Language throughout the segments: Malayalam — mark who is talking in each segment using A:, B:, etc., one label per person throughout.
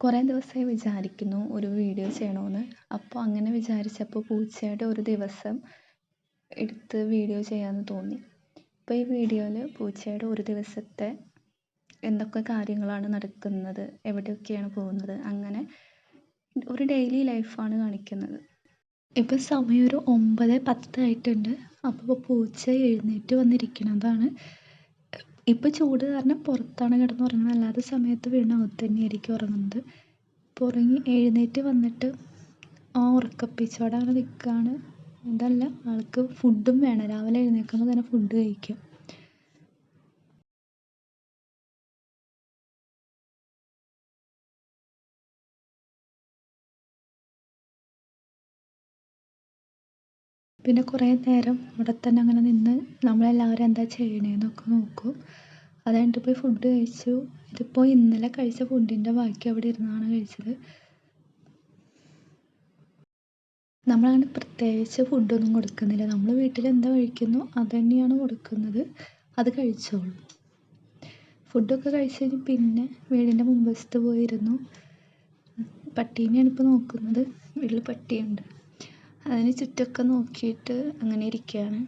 A: കുറേ ദിവസമായി വിചാരിക്കുന്നു ഒരു വീഡിയോ ചെയ്യണമെന്ന് അപ്പോൾ അങ്ങനെ വിചാരിച്ചപ്പോൾ പൂച്ചയുടെ ഒരു ദിവസം എടുത്ത് വീഡിയോ ചെയ്യാമെന്ന് തോന്നി. അപ്പോൾ ഈ വീഡിയോയിൽ പൂച്ചയുടെ ഒരു ദിവസത്തെ എന്തൊക്കെ കാര്യങ്ങളാണ് നടക്കുന്നത് എവിടെയൊക്കെയാണ് പോകുന്നത് അങ്ങനെ ഒരു ഡെയിലി ലൈഫാണ് കാണിക്കുന്നത്. ഇപ്പോൾ സമയം ഒരു ഒമ്പത് പത്തായിട്ടുണ്ട്. അപ്പോൾ പൂച്ച എഴുന്നേറ്റ് വന്നിരിക്കുന്നതാണ്. ഇപ്പോൾ ചൂട് കാരണം പുറത്താണ് കിടന്നുറങ്ങുന്നത്. അല്ലാത്ത സമയത്ത് വീടിനകത്ത് തന്നെയായിരിക്കും ഉറങ്ങുന്നത്. ഇപ്പോൾ ഉറങ്ങി എഴുന്നേറ്റ് വന്നിട്ട് ആ ഉറക്കപ്പിച്ചോടാണ് നിൽക്കുകയാണ് അതല്ല ആൾക്ക് ഫുഡും വേണം. രാവിലെ എഴുന്നേൽക്കുമ്പോൾ തന്നെ ഫുഡ് കഴിക്കും. പിന്നെ കുറേ നേരം അവിടെ തന്നെ അങ്ങനെ നിന്ന് നമ്മളെല്ലാവരും എന്താ ചെയ്യണേന്നൊക്കെ നോക്കും. അത് കഴിഞ്ഞിട്ട് പോയി ഫുഡ് കഴിച്ചു. ഇതിപ്പോൾ ഇന്നലെ കഴിച്ച ഫുഡിന്റെ ബാക്കി അവിടെ ഇരുന്നാണ് കഴിച്ചത്. നമ്മളങ്ങനെ പ്രത്യേകിച്ച് ഫുഡൊന്നും കൊടുക്കുന്നില്ല. നമ്മൾ വീട്ടിൽ എന്താ കഴിക്കുന്നു അത് തന്നെയാണ് കൊടുക്കുന്നത്. അത് കഴിച്ചോളൂ. ഫുഡൊക്കെ കഴിച്ച് കഴിഞ്ഞ് പിന്നെ വീടിന്റെ മുൻവശത്ത് പോയിരുന്നു. പട്ടീനെയാണ് ഇപ്പോൾ നോക്കുന്നത്. വീട്ടിൽ പട്ടിയുണ്ട്. അതിന് ചുറ്റൊക്കെ നോക്കിയിട്ട് അങ്ങനെ ഇരിക്കുകയാണ്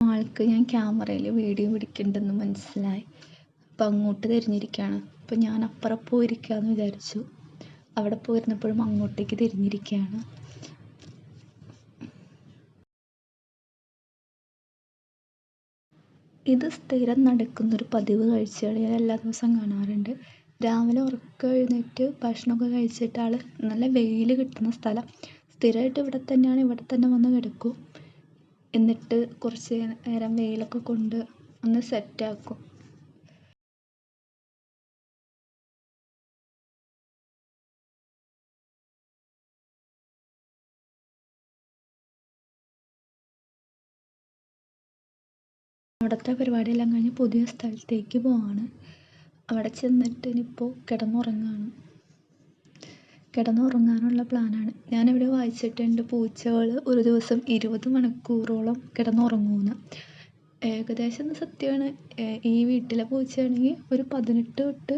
A: ആൾക്ക് ഞാൻ ക്യാമറയിൽ വീഡിയോ പിടിക്കണ്ടെന്ന് മനസ്സിലായി. അപ്പം അങ്ങോട്ട് തിരിഞ്ഞിരിക്കുകയാണ് അപ്പം ഞാൻ അപ്പുറം പോയിരിക്കാമെന്ന് വിചാരിച്ചു. അവിടെ പോയിരുന്നപ്പോഴും അങ്ങോട്ടേക്ക് തിരിഞ്ഞിരിക്കുകയാണ്. ഇത് സ്ഥിരം നടക്കുന്നൊരു പതിവ് കാഴ്ചയാണ് ഞാൻ എല്ലാ ദിവസവും കാണാറുണ്ട്. രാവിലെ ഉറക്കം എഴുന്നേറ്റ് ഭക്ഷണമൊക്കെ കഴിച്ചിട്ട് ആൾ നല്ല വെയിൽ കിട്ടുന്ന സ്ഥലം. സ്ഥിരമായിട്ട് ഇവിടെ തന്നെയാണ് ഇവിടെ തന്നെ വന്ന് കിടക്കും. എന്നിട്ട് കുറച്ച് നേരം വെയിലൊക്കെ കൊണ്ട് ഒന്ന് സെറ്റാക്കും അവിടുത്തെ പരിപാടിയെല്ലാം കഴിഞ്ഞ് പുതിയ സ്ഥലത്തേക്ക് പോവാണ്. അവിടെ ചെന്നിട്ട് ഇനിയിപ്പോൾ കിടന്നുറങ്ങാണ്. കിടന്നുറങ്ങാനുള്ള പ്ലാനാണ്. ഞാനിവിടെ വായിച്ചിട്ടുണ്ട് പൂച്ചകൾ ഒരു ദിവസം ഇരുപത് മണിക്കൂറോളം കിടന്നുറങ്ങുമെന്ന് ഏകദേശം സത്യമാണ്. ഈ വീട്ടിലെ പൂച്ചയാണെങ്കിൽ ഒരു പതിനെട്ട് തൊട്ട്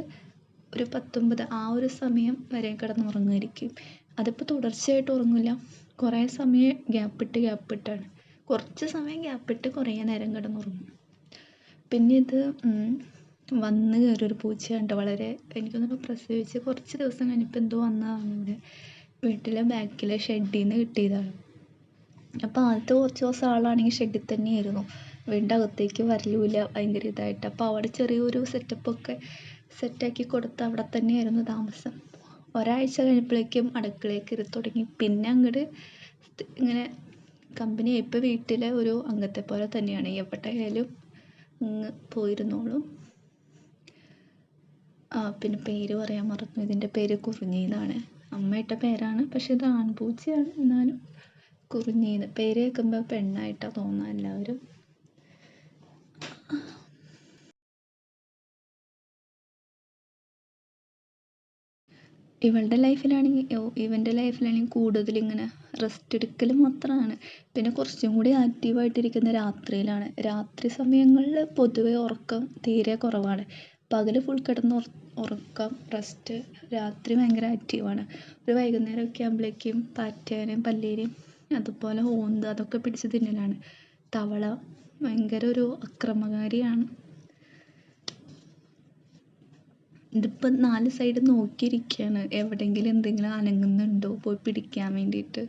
A: ഒരു പത്തൊമ്പത് ആ ഒരു സമയം വരെ കിടന്നുറങ്ങുമായിരിക്കും. അതിപ്പോൾ തുടർച്ചയായിട്ട് ഉറങ്ങില്ല കുറേ സമയം ഗ്യാപ്പിട്ട് ഗ്യാപ്പിട്ടാണ്. കുറച്ച് സമയം ഗ്യാപ്പിട്ട് കുറേ നേരം കിടന്നുറങ്ങും. പിന്നെ ഇത് വന്ന് കയറിയൊരു പൂച്ചയുണ്ട് വളരെ എനിക്ക് തോന്നുന്നു പ്രസവിച്ച് കുറച്ച് ദിവസം കഴിഞ്ഞപ്പോൾ എന്തോ വന്നതാണ് ഇവിടെ. വീട്ടിലെ ബാക്കിലെ ഷെഡിൽ നിന്ന് കിട്ടിയതാണ്. അപ്പോൾ ആദ്യത്തെ കുറച്ച് ദിവസം ആളാണെങ്കിൽ ഷെഡിൽ തന്നെയായിരുന്നു. വീടിന്റെ അകത്തേക്ക് വരലുമില്ല ഭയങ്കര ഇതായിട്ട്. അപ്പോൾ അവിടെ ചെറിയൊരു സെറ്റപ്പൊക്കെ സെറ്റാക്കി കൊടുത്ത് അവിടെ തന്നെയായിരുന്നു താമസം. ഒരാഴ്ച കഴിഞ്ഞപ്പോഴേക്കും അടുക്കളയിൽ കയറി തുടങ്ങി. പിന്നെ അങ്ങോട്ട് ഇങ്ങനെ കമ്പനി ഇപ്പോൾ വീട്ടിലെ ഒരു അംഗത്തെ പോലെ തന്നെയാണ്. എവിടെ ആയാലും അങ്ങ് പോയിരുന്നോളും. ആ പിന്നെ പേര് പറയാൻ മറന്നു. ഇതിന്റെ പേര് കുറിഞ്ഞി എന്നാണ് അമ്മ ഇട്ട പേരാണ്. പക്ഷെ ഇത് ആൺപൂച്ചയാണ് എന്നാലും കുറിഞ്ഞി എന്ന് പേര് കേൾക്കുമ്പോൾ പെണ്ണായിട്ടാണ് തോന്നുക എല്ലാവരും. ഇവളുടെ ലൈഫിലാണെങ്കിൽ ഇവന്റെ ലൈഫിലാണെങ്കിൽ കൂടുതലിങ്ങനെ റെസ്റ്റ് എടുക്കൽ മാത്രമാണ്. പിന്നെ കുറച്ചും കൂടി ആക്റ്റീവായിട്ടിരിക്കുന്ന രാത്രിയിലാണ്. രാത്രി സമയങ്ങളിൽ പൊതുവെ ഉറക്കം തീരെ കുറവാണ്. പകൽ ഫുൾ കിടന്ന് ഉറക്കം റെസ്റ്റ് രാത്രി ഭയങ്കര ആക്റ്റീവാണ് ഒരു വൈകുന്നേരമൊക്കെ ആകുമ്പോഴേക്കും പാറ്റേനേയും പല്ലേനേയും അതുപോലെ ഓന്ത് അതൊക്കെ പിടിച്ച് തിന്നലാണ്. തവള ഭയങ്കര ഒരു അക്രമകാരിയാണ്. ഇതിപ്പോൾ നാല് സൈഡ് നോക്കിയിരിക്കുകയാണ് എവിടെയെങ്കിലും എന്തെങ്കിലും അനങ്ങുന്നുണ്ടോ? പോയി പിടിക്കാൻ വേണ്ടിയിട്ട്.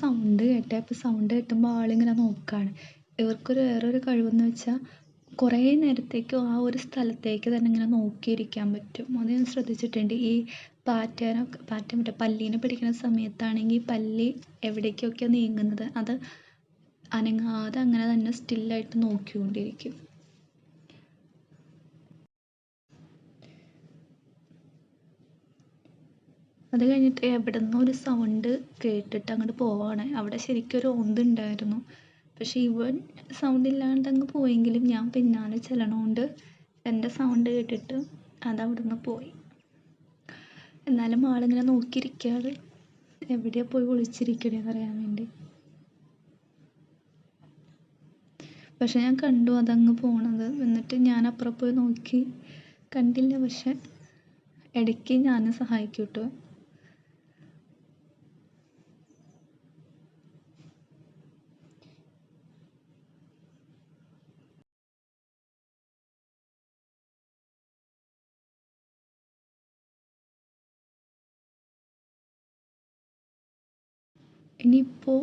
A: സൗണ്ട് കേട്ടെ അപ്പോൾ സൗണ്ട് കേട്ടുമ്പോൾ ആളിങ്ങനെ നോക്കുകയാണ് ഇവർക്കൊരു വേറൊരു കഴിവെന്ന് വെച്ചാൽ കുറേ നേരത്തേക്ക് ആ ഒരു സ്ഥലത്തേക്ക് തന്നെ ഇങ്ങനെ നോക്കിയിരിക്കാൻ പറ്റും. അത് ഞാൻ ശ്രദ്ധിച്ചിട്ടുണ്ട്. ഈ പാറ്റേനൊക്കെ പാറ്റ മറ്റേ പല്ലീനെ പിടിക്കുന്ന സമയത്താണെങ്കിൽ പല്ലി എവിടേക്കൊക്കെയാണ് നീങ്ങുന്നത്? അത് അനങ്ങാതെ അങ്ങനെ തന്നെ സ്റ്റില്ലായിട്ട് നോക്കിക്കൊണ്ടിരിക്കും. അത് കഴിഞ്ഞിട്ട് എവിടുന്നോ ഒരു സൗണ്ട് കേട്ടിട്ട് അങ്ങോട്ട് പോവാണ്. അവിടെ ശരിക്കും ഒരു ഓന്തുണ്ടായിരുന്നു പക്ഷേ ഇവൻ സൗണ്ട് ഇല്ലാണ്ട് അങ്ങ് പോയെങ്കിലും ഞാൻ പിന്നാലെ ചെല്ലണോണ്ട് എന്റെ സൗണ്ട് കേട്ടിട്ട് അത് അവിടുന്ന് പോയി. എന്നാലും ആളിങ്ങനെ നോക്കിയിരിക്കുകയാണ് എവിടെയാ പോയി ഒളിച്ചിരിക്കണേന്ന് അറിയാൻ വേണ്ടി. പക്ഷെ ഞാൻ കണ്ടു അതങ്ങ് പോണത്. എന്നിട്ട് ഞാൻ അപ്പുറം പോയി നോക്കി. കണ്ടില്ല പക്ഷെ ഇടയ്ക്ക് ഞാൻ സഹായിക്കും കേട്ടോ ഇനിയിപ്പോൾ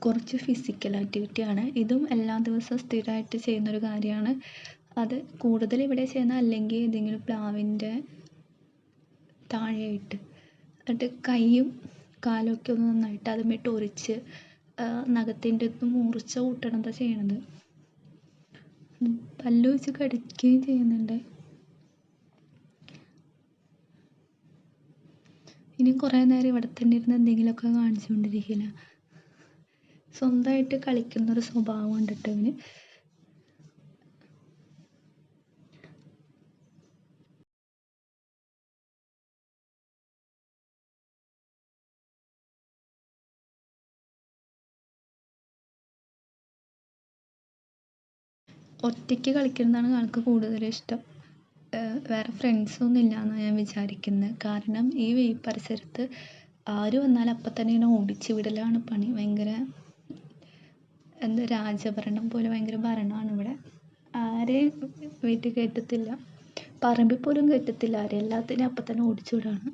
A: കുറച്ച് ഫിസിക്കൽ ആക്ടിവിറ്റി ആണ്. ഇതും എല്ലാ ദിവസവും സ്ഥിരമായിട്ട് ചെയ്യുന്നൊരു കാര്യമാണ്. അത് കൂടുതൽ ഇവിടെ ചെയ്യുന്ന അല്ലെങ്കിൽ ഏതെങ്കിലും പ്ലാവിന്റെ താഴെയായിട്ട്. എന്നിട്ട് കൈയും കാലൊക്കെ ഒന്ന് നന്നായിട്ട് അതുമായിട്ട് ഒരിച്ച് നഖത്തിന്റെ അടുത്ത് മൂർച്ച കൂട്ടണതാണ് ചെയ്യണത്? പല്ല് വെച്ച് കടിക്കുകയും ചെയ്യുന്നുണ്ട്. ഇനി കുറേ നേരം ഇവിടെ തന്നെ ഇരുന്ന് എന്തെങ്കിലുമൊക്കെ കാണിച്ചുകൊണ്ടിരിക്കില്ല സ്വന്തമായിട്ട് കളിക്കുന്നൊരു സ്വഭാവം ഉണ്ടിട്ട് ഇവന് ഒറ്റയ്ക്ക് കളിക്കുന്നതാണ് ആൾക്ക് കൂടുതൽ ഇഷ്ടം വേറെ ഫ്രണ്ട്സൊന്നും ഇല്ലയെന്നാണ് ഞാൻ വിചാരിക്കുന്നത് കാരണം ഈ പരിസരത്ത് ആര് വന്നാലും അപ്പം തന്നെ ഇങ്ങനെ ഓടിച്ച് വിടലാണ് പണി. ഭയങ്കര എന്താ രാജഭരണം പോലെ ഭയങ്കര ഭരണമാണ് ഇവിടെ. ആരെയും വീട്ടിൽ കയറ്റത്തില്ല പറമ്പിൽ പോലും കയറ്റത്തില്ല ആരെയും എല്ലാത്തിനെയും അപ്പം തന്നെ ഓടിച്ച് വിടുകയാണ്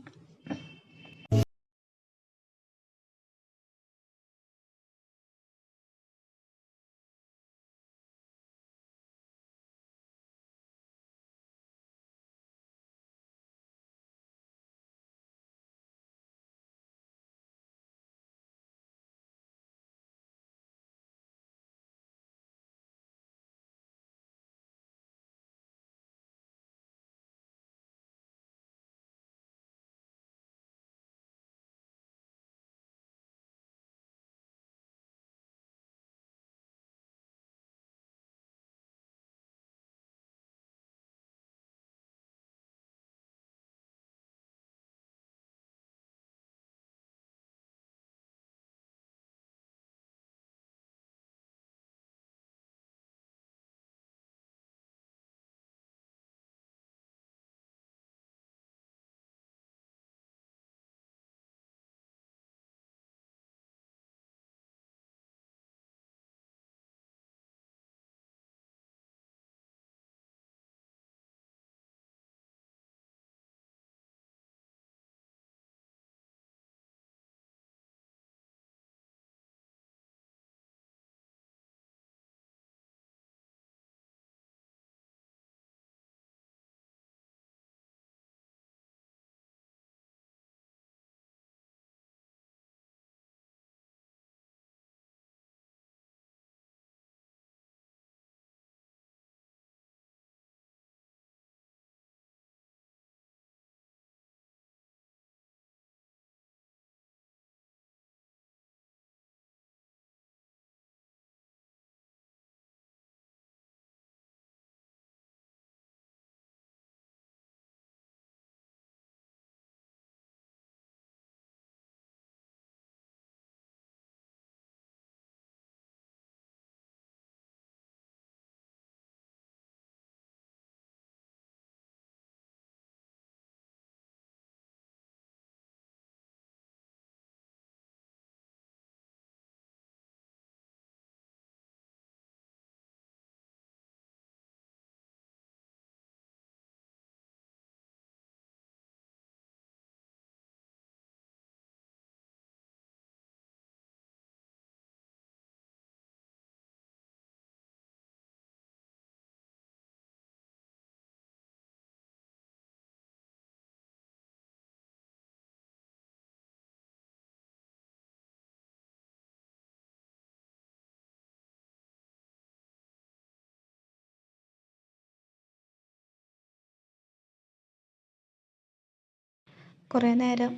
A: കുറേ നേരം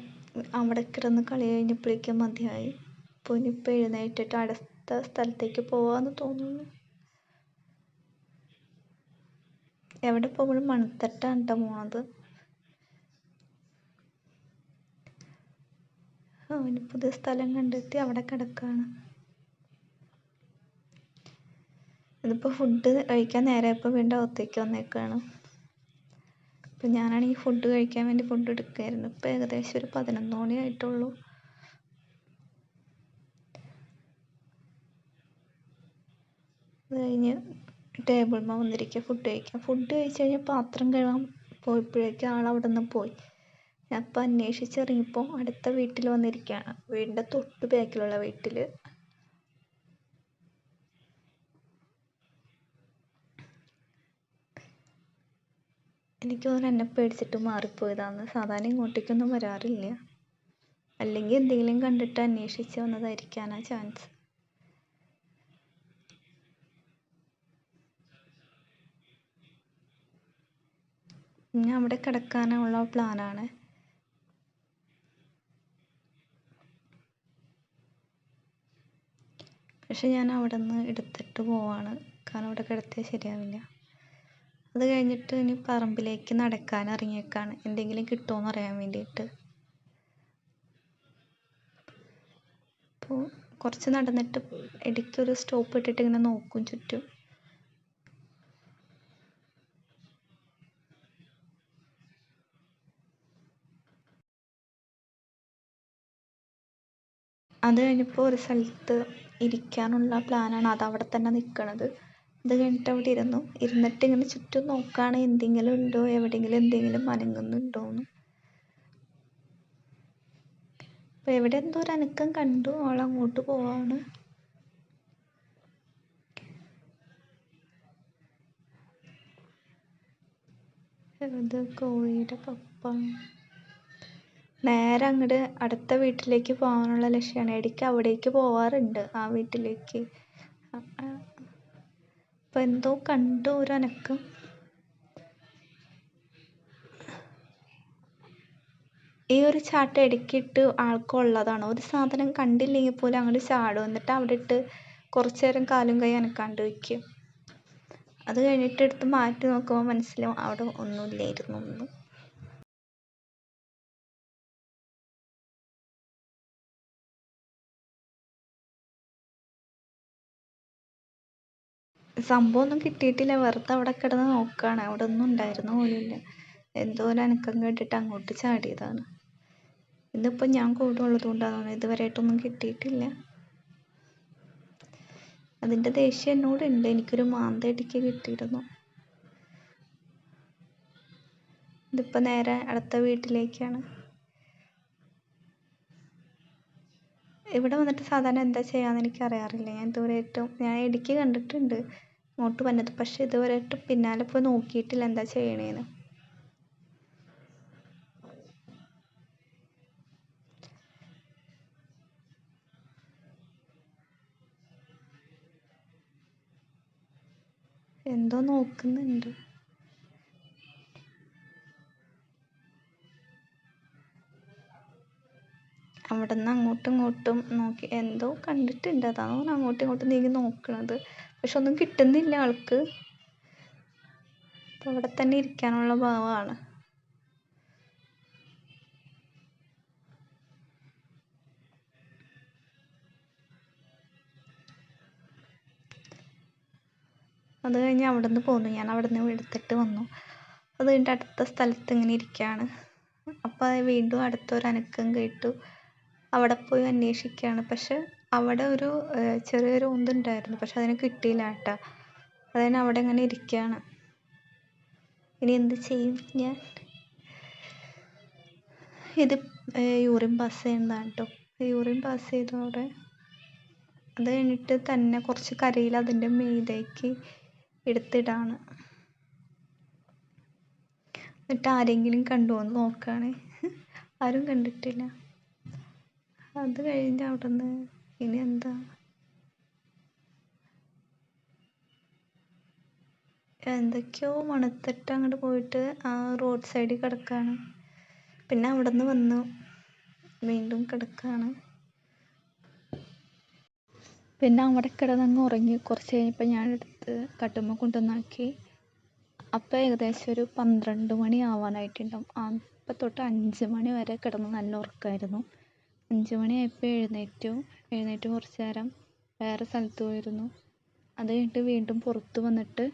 A: അവിടെ കിടന്ന് കളി കഴിഞ്ഞപ്പോഴേക്കും മതിയായി. അപ്പോൾ ഇനിയിപ്പോൾ എഴുന്നേറ്റിട്ട് അടുത്ത സ്ഥലത്തേക്ക് പോവാമെന്ന് തോന്നുന്നു. എവിടെ പോകുമ്പോഴും മണത്തട്ടാണ് കേട്ടോ പോണത്. അവന് പുതിയ സ്ഥലം കണ്ടെത്തി അവിടെ കിടക്കാണ്. ഇതിപ്പോൾ ഫുഡ് കഴിക്കാൻ നേരമായപ്പോൾ വീണ്ടും അകത്തേക്ക് വന്നേക്കാണ്. അപ്പം ഞാനാണെങ്കിൽ ഫുഡ് കഴിക്കാൻ വേണ്ടി ഫുഡ് എടുക്കുകയായിരുന്നു ഇപ്പം ഏകദേശം ഒരു പതിനൊന്ന് മണി ആയിട്ടുള്ളൂ. അത് കഴിഞ്ഞ് ടേബിളിന്മേൽ വന്നിരിക്കുക ഫുഡ് കഴിക്കാൻ. ഫുഡ് കഴിച്ച് കഴിഞ്ഞ് പാത്രം കഴുകാൻ പോയപ്പോഴേക്കും ആൾ അവിടെ നിന്ന് പോയി. ഞാൻ അപ്പം അന്വേഷിച്ചിറങ്ങിയപ്പോൾ അടുത്ത വീട്ടിൽ വന്നിരിക്കുകയാണ് വീടിന്റെ തൊട്ട് ബാക്കിലുള്ള വീട്ടിൽ എനിക്ക് തോന്നുന്നു എന്നെ പേടിച്ചിട്ട് മാറിപ്പോയതാന്ന്. സാധാരണ ഇങ്ങോട്ടേക്കൊന്നും വരാറില്ല. അല്ലെങ്കിൽ എന്തെങ്കിലും കണ്ടിട്ട് അന്വേഷിച്ച് വന്നതായിരിക്കാനാ ചാൻസ് ഞാൻ അവിടെ കിടക്കാനുള്ള പ്ലാനാണ് പക്ഷെ ഞാൻ അവിടെ നിന്ന് എടുത്തിട്ട് പോവാണ്. കാരണം അവിടെ കിടത്തിയാൽ ശരിയാവില്ല. അത് കഴിഞ്ഞിട്ട് ഇനി പറമ്പിലേക്ക് നടക്കാൻ ഇറങ്ങിയേക്കാണ്. എന്തെങ്കിലും കിട്ടുമോയെന്ന് അറിയാൻ വേണ്ടിയിട്ട്. അപ്പോൾ കുറച്ച് നടന്നിട്ട് ഇടയ്ക്കൊരു സ്റ്റോപ്പ് ഇട്ടിട്ട് ഇങ്ങനെ നോക്കും ചുറ്റും. അത് കഴിഞ്ഞപ്പോൾ ഒരു സ്ഥലത്ത് ഇരിക്കാനുള്ള പ്ലാനാണ് അത് അവിടെ തന്നെ നിൽക്കണത് അത് കഴിഞ്ഞിട്ട് അവിടെ ഇരുന്നു. ഇരുന്നിട്ട് ഇങ്ങനെ ചുറ്റും നോക്കുകയാണ് എന്തെങ്കിലും ഉണ്ടോ? എവിടെയെങ്കിലും എന്തെങ്കിലും അനങ്ങുന്നുണ്ടോ എന്ന് അപ്പോൾ എവിടെ എന്തോ ഒരു അനക്കം കണ്ടു. അവൾ അങ്ങോട്ട് പോവാണ്. ഇത് കോഴിയുടെ പപ്പ. നേരെ അങ്ങോട്ട് അടുത്ത വീട്ടിലേക്ക് പോകാനുള്ള ലക്ഷ്യമാണ് ഇടയ്ക്ക് അവിടേക്ക് പോവാറുണ്ട് ആ വീട്ടിലേക്ക്. അപ്പം എന്തോ കണ്ടു ഒരു അനക്കം ഈ ഒരു ചാട്ടം ഇടയ്ക്കിട്ട് ആൾക്കുള്ളതാണ് ഒരു സാധനം കണ്ടില്ലെങ്കിൽ പോലും അങ്ങോട്ട് ചാടും. എന്നിട്ട് അവിടെ ഇട്ട് കുറച്ച് നേരം കാലും കൈ അനക്കാണ്ട് വയ്ക്കും. അത് കഴിഞ്ഞിട്ട് എടുത്ത് മാറ്റി നോക്കുമ്പോൾ മനസ്സിലാവും അവിടെ ഒന്നുമില്ലായിരുന്നു ഒന്നും. സംഭവം ഒന്നും കിട്ടിയിട്ടില്ല. വെറുതെ അവിടെ കിടന്ന് നോക്കുകയാണ് അവിടെ ഒന്നും ഉണ്ടായിരുന്നു പോലുമില്ല എന്തോ ഒരു അനക്കം കേട്ടിട്ട് അങ്ങോട്ട് ചാടിയതാണ്. ഇതിപ്പോൾ ഞാൻ കൂടെ ഉള്ളത് കൊണ്ടാണ് ഇതുവരെയായിട്ടൊന്നും കിട്ടിയിട്ടില്ല. അതിന്റെ ദേഷ്യം എന്നോടുണ്ട് എനിക്കൊരു മാന്തയടിക്ക് കിട്ടിയിരുന്നു. ഇതിപ്പോൾ നേരെ അടുത്ത വീട്ടിലേക്കാണ്. ഇവിടെ വന്നിട്ട് സാധാരണ എന്താ ചെയ്യാന്ന് എനിക്ക് അറിയാറില്ല. ഞാൻ ഇതുവരെയായിട്ടും ഞാൻ ഇടയ്ക്ക് കണ്ടിട്ടുണ്ട് ഇങ്ങോട്ട് വന്നത്. പക്ഷെ ഇതുവരെയായിട്ടും പിന്നാലെ പോയി നോക്കിയിട്ടില്ല എന്താ ചെയ്യണേന്ന്. എന്തോ നോക്കുന്നുണ്ട്. അവിടെ നിന്ന് അങ്ങോട്ടും ഇങ്ങോട്ടും നോക്കി എന്തോ കണ്ടിട്ടുണ്ട്. അതാണ് അങ്ങോട്ടും ഇങ്ങോട്ടും നീങ്ങി നോക്കണത്. പക്ഷെ ഒന്നും കിട്ടുന്നില്ല ആൾക്ക്. അപ്പോൾ അവിടെ തന്നെ ഇരിക്കാനുള്ള ഭാവമാണ്. അത് കഴിഞ്ഞ് അവിടെ നിന്ന് പോന്നു. ഞാൻ അവിടെ നിന്ന് എടുത്തിട്ട് വന്നു. അത് കഴിഞ്ഞിട്ട് അടുത്ത സ്ഥലത്ത് ഇങ്ങനെ ഇരിക്കുകയാണ്. അപ്പോൾ വീണ്ടും അടുത്തൊരു അനക്കം കേട്ടു. അവിടെ പോയി അന്വേഷിക്കുകയാണ്. പക്ഷെ അവിടെ ഒരു ചെറിയൊരു ഉന്തുണ്ടായിരുന്നു. പക്ഷെ അതിനെ കിട്ടിയില്ല കേട്ടോ. അതിന് അവിടെ ഇങ്ങനെ ഇരിക്കുകയാണ്. ഇനി എന്ത് ചെയ്യും ഞാൻ? ഇത് യൂറിൻ പാസ് ചെയ്യുന്നതാണ് കേട്ടോ. യൂറിൻ പാസ് ചെയ്തു അത് കഴിഞ്ഞിട്ട് തന്നെ കുറച്ച് കരയിൽ അതിന്റെ മീതേക്ക് എടുത്തിടാണ്. എന്നിട്ട് ആരെങ്കിലും കണ്ടുമോ എന്ന് നോക്കുകയാണ്. ആരും കണ്ടിട്ടില്ല. അത് കഴിഞ്ഞ് അവിടെ നിന്ന് ഇനി എന്താ? എന്തൊക്കെയോ മണത്തിട്ട് അങ്ങോട്ട് പോയിട്ട് ആ റോഡ് സൈഡിൽ കിടക്കുകയാണ് പിന്നെ അവിടെ നിന്ന് വന്നു. വീണ്ടും കിടക്കുകയാണ് പിന്നെ അവിടെ കിടന്നങ്ങ് ഉറങ്ങി. കുറച്ച് കഴിഞ്ഞപ്പോൾ ഞാനെടുത്ത് കട്ടുമ്മ കൊണ്ടുവന്നാക്കി. അപ്പോൾ ഏകദേശം ഒരു പന്ത്രണ്ട് മണി ആവാനായിട്ടുണ്ടാവും. അപ്പം തൊട്ട് അഞ്ച് മണി വരെ കിടന്ന് നല്ല ഉറക്കമായിരുന്നു അഞ്ച് മണിയായപ്പോൾ എഴുന്നേറ്റു. എഴുന്നേറ്റ് കുറച്ച് നേരം വേറെ സ്ഥലത്ത് പോയിരുന്നു. അത് കഴിഞ്ഞിട്ട് വീണ്ടും പുറത്ത് വന്നിട്ട്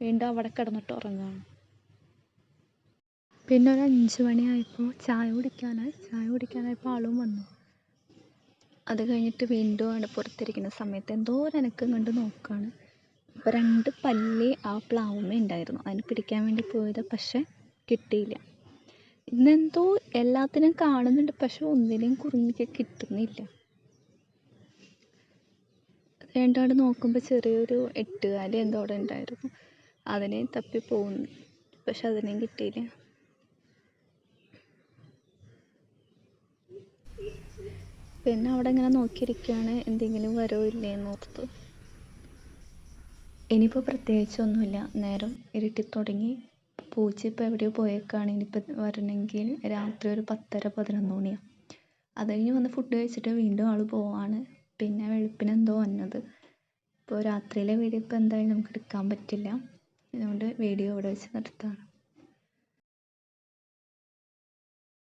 A: വീണ്ടും അവിടെ കിടന്നിട്ട് ഉറങ്ങുകയാണ് പിന്നെ ഒരു അഞ്ച് മണിയായപ്പോൾ ചായ കുടിക്കാനായി ചായ കുടിക്കാനായപ്പോൾ ആളും വന്നു. അത് കഴിഞ്ഞിട്ട് വീണ്ടും ആണ് പുറത്തിരിക്കുന്ന സമയത്ത് എന്തോ ഒരു അനക്കം കണ്ട് നോക്കുകയാണ് അപ്പോൾ രണ്ട് പല്ലി ആ പ്ലാവുമ്മ ഉണ്ടായിരുന്നു. അതിന് പിടിക്കാൻ വേണ്ടി പോയത് പക്ഷേ കിട്ടിയില്ല. ഇന്നെന്തോ എല്ലാത്തിനും കാണുന്നുണ്ട് പക്ഷെ ഒന്നിനെയും കുറിഞ്ഞിക്ക് കിട്ടുന്നില്ല. രണ്ടാട് നോക്കുമ്പോൾ ചെറിയൊരു എട്ടുകാലി എന്തോ അവിടെ ഉണ്ടായിരുന്നു. അതിനെ തപ്പി പോകുന്നു. പക്ഷെ അതിനെയും കിട്ടിയില്ല. പിന്നെ അവിടെ ഇങ്ങനെ നോക്കിയിരിക്കുകയാണ് എന്തെങ്കിലും വരവോ ഇല്ലേ എന്ന് ഓർത്ത് ഇനിയിപ്പോൾ പ്രത്യേകിച്ചൊന്നുമില്ല നേരം ഇരുട്ടി തുടങ്ങി. പൂച്ച ഇപ്പോൾ എവിടെയോ പോയേക്കാണ്. ഇനിയിപ്പോൾ വരണമെങ്കിൽ രാത്രി ഒരു പത്തര പതിനൊന്ന് മണിയാണ് അത് കഴിഞ്ഞ് വന്ന് ഫുഡ് കഴിച്ചിട്ട് വീണ്ടും ആൾ പോവാണ്. പിന്നെ വെളുപ്പിന് എന്തോ വന്നത്. ഇപ്പോൾ രാത്രിയിലെ വീഡിയോ ഇപ്പോൾ എന്തായാലും നമുക്ക് എടുക്കാൻ പറ്റില്ല. അതുകൊണ്ട് വീഡിയോ ഇവിടെ വെച്ച് നിർത്തുകയാണ്